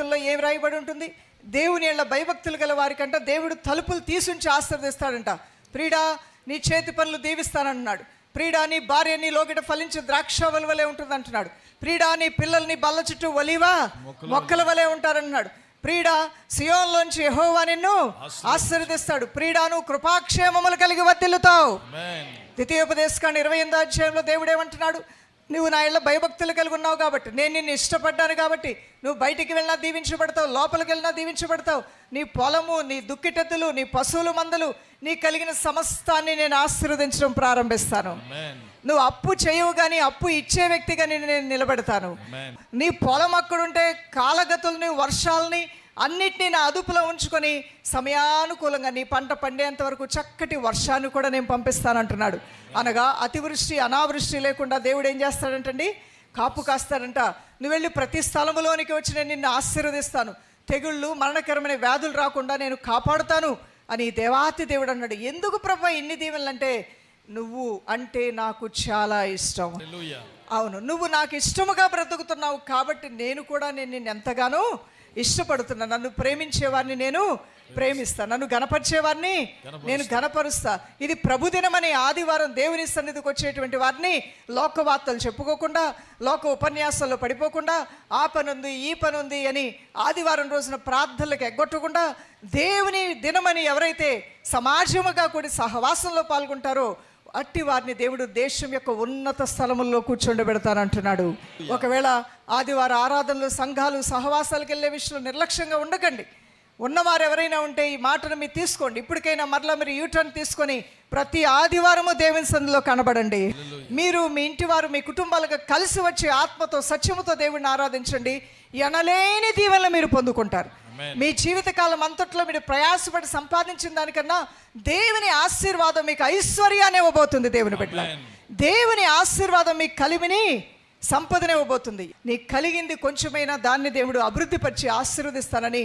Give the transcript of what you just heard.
భక్తుల్లో ఏం రాయబడి ఉంటుంది? దేవుని ఏళ్ళ భయభక్తులు గల వారికంట దేవుడు తలుపులు తీసుంచి ఆశీర్వదిస్తాడంట. ప్రీడా నీ చేతి పనులు దీవిస్తానన్నాడు. ప్రీడా నీ భార్య నీ లోకిట ఫలించే ద్రాక్ష వలవలే ఉంటుంది అంటున్నాడు ప్రీడా నీ పిల్లల్ని బల్ల చుట్టూ ఒలివా? మొక్కల వలె. ఉంటారన్నాడు. ప్రీడా సియోన్లోంచి యెహోవా నిన్ను ఆశీర్వదిస్తాడు. ప్రీడాను కృపాక్షేమములు కలిగి వర్తిల్లుతావు Amen. ద్వితీయోపదేశకాండ ఇరవై ఎనిమిదో అధ్యాయంలో దేవుడు ఏమంటున్నాడు? నువ్వు నా ఇళ్ళ భయభక్తులు కలిగి ఉన్నావు కాబట్టి నేను నిన్ను ఇష్టపడ్డాను కాబట్టి నువ్వు బయటికి వెళ్ళినా దీవించబడతావు లోపలికి వెళ్ళినా దీవించబడతావు నీ పొలము నీ దుక్కిటెత్తులు నీ పశువులు మందలు నీ కలిగిన సమస్తాన్ని నేను ఆశీర్వదించడం ప్రారంభిస్తాను. నువ్వు అప్పు చేయవు కానీ అప్పు ఇచ్చే వ్యక్తిగా నేను నేను నిలబెడతాను. నీ పొలం అక్కడుంటే కాలగతుల్ని వర్షాలని అన్నిటినీ నా అదుపులో ఉంచుకొని సమయానుకూలంగా నీ పంట పండేంత వరకు చక్కటి వర్షాన్ని కూడా నేను పంపిస్తానంటున్నాడు. అనగా అతివృష్టి అనావృష్టి లేకుండా దేవుడు ఏం చేస్తాడంటండి? కాపు కాస్తాడంట. నువ్వు వెళ్ళి ప్రతి స్థలములోనికి వచ్చి నేను నిన్ను ఆశీర్వదిస్తాను. తెగుళ్ళు మరణకరమైన వ్యాధులు రాకుండా నేను కాపాడుతాను అని దేవాతి దేవుడు అన్నాడు. ఎందుకు ప్రభా ఇన్ని దీవెనలు అంటే నువ్వు అంటే నాకు చాలా ఇష్టం. అవును నువ్వు నాకు ఇష్టముగా బ్రతుకుతున్నావు కాబట్టి నేను కూడా నేను నిన్ను ఎంతగానో ఇష్టపడుతున్నా. నన్ను ప్రేమించేవారిని నేను ప్రేమిస్తాను నన్ను గణపరిచేవారిని నేను గణపరుస్తా ఇది ప్రభుదినమని ఆదివారం దేవుని సన్నిధికి వచ్చేటువంటి వారిని లోకవార్తలు చెప్పుకోకుండా లోక ఉపన్యాసాల్లో పడిపోకుండా ఆ పని ఉంది ఈ పని ఉంది అని ఆదివారం రోజున ప్రార్థనలకు ఎగ్గొట్టకుండా దేవుని దినమని ఎవరైతే సమాజముగా కూడి సహవాసంలో పాల్గొంటారో అట్టి వారిని దేవుడు దేశం యొక్క ఉన్నత స్థలముల్లో కూర్చోండబెడతానంటున్నాడు. ఒకవేళ ఆదివారం ఆరాధనలు సంఘాలు సహవాసాలకు వెళ్ళే విషయంలో నిర్లక్ష్యంగా ఉండకండి. ఉన్నవారు ఎవరైనా ఉంటే ఈ మాటను మీరు తీసుకోండి. ఇప్పటికైనా మరలా మీరు యూటర్న్ తీసుకొని ప్రతి ఆదివారము దేవుని సందులో కనబడండి. మీరు మీ ఇంటి వారు మీ కుటుంబాలకు కలిసి వచ్చే ఆత్మతో సత్యముతో దేవుడిని ఆరాధించండి. ఎనలేని దీవెనలు మీరు పొందుకుంటారు. మీ జీవితకాలం అంతట్లో మీరు ప్రయాసపడి సంపాదించిన దానికన్నా దేవుని ఆశీర్వాదం మీకు ఐశ్వర్యాన్ని ఇవ్వబోతుంది దేవుని బిడ్డ. దేవుని ఆశీర్వాదం మీకు కలిమిని సంపదనివ్వబోతుంది నీకు కలిగింది కొంచెమైనా దాన్ని దేవుడు అభివృద్ధిపరిచి ఆశీర్వదిస్తానని